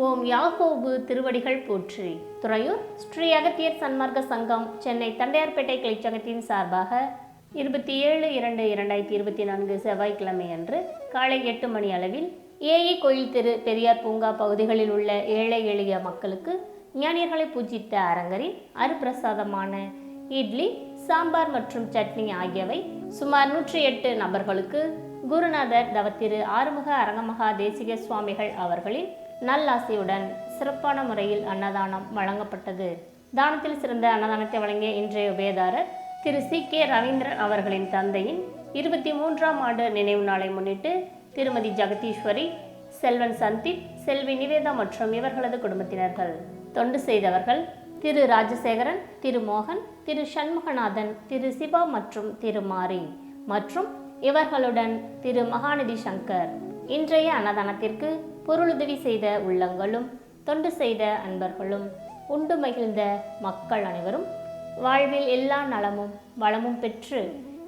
ஓம் யாகோபு திருவடிகள் போற்றி. துறையூர் ஸ்ரீ அகத்தியர் சன்மார்க்க சங்கம் சென்னை தண்டையார்பேட்டை கிளைச்சகத்தின் சார்பாக இருபத்தி ஏழு இரண்டு இரண்டாயிரத்தி இருபத்தி நான்கு செவ்வாய்க்கிழமை அன்று காலை எட்டு மணி அளவில் ஏஇ கோயில் திரு பெரியார் பூங்கா பகுதிகளில் உள்ள ஏழை எளிய மக்களுக்கு ஞானியர்களை பூஜித்த அரங்கரின் அருப்பிரசாதமான இட்லி சாம்பார் மற்றும் சட்னி ஆகியவை சுமார் நூற்றி எட்டு நபர்களுக்கு குருநாதர் தவத்திரு ஆறுமுக அரங்கமகா தேசிக சுவாமிகள் அவர்களின் நல்லாசியுடன் சிறப்பான முறையில் அன்னதானம் வழங்கப்பட்டது. தானத்தில் சிறந்த அன்னதானத்தை வழங்கிய இன்றைய உபயதாரர் திரு சி. கே. ரவீந்திரன் அவர்களின் தந்தையின் இருபத்தி மூன்றாம் ஆண்டு நினைவு நாளை முன்னிட்டு திருமதி ஜெகதீஸ்வரி செல்வன் சந்தீப் செல்வி நிவேதா மற்றும் இவர்களது குடும்பத்தினர்கள். தொண்டு செய்தவர்கள் திரு ராஜசேகரன் திரு மோகன் திரு சண்முகநாதன் திரு சிவா மற்றும் திரு மாரி மற்றும் இவர்களுடன் திரு மகாநிதி சங்கர் இன்றைய அன்னதானத்திற்கு பொருளுதவி செய்த உள்ளங்களும் தொண்டு செய்த அன்பர்களும் உண்டு மகிழ்ந்த மக்கள் அனைவரும் வாழ்வில் எல்லா நலமும் வளமும் பெற்று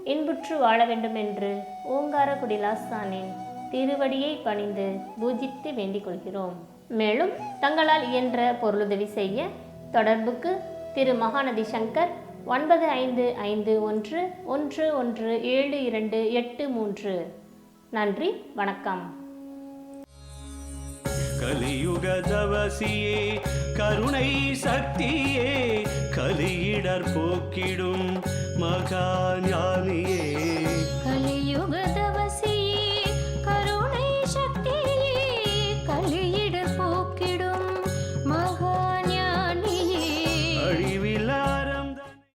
இன்புற்று வாழ வேண்டும் என்று ஓங்கார குடிலாசானின் திருவடியை பணிந்து பூஜித்து வேண்டிக் கொள்கிறோம். மேலும் தங்களால் இயன்ற பொருளுதவி செய்ய தொடர்புக்கு திரு மகாநதி சங்கர் ஒன்பது ஐந்து ஐந்து ஒன்று ஒன்று ஒன்று ஏழு இரண்டு எட்டு மூன்று. நன்றி வணக்கம். கலியுக தவசியே கருணை சக்தியே கலியிடர் போக்கிடும் மகா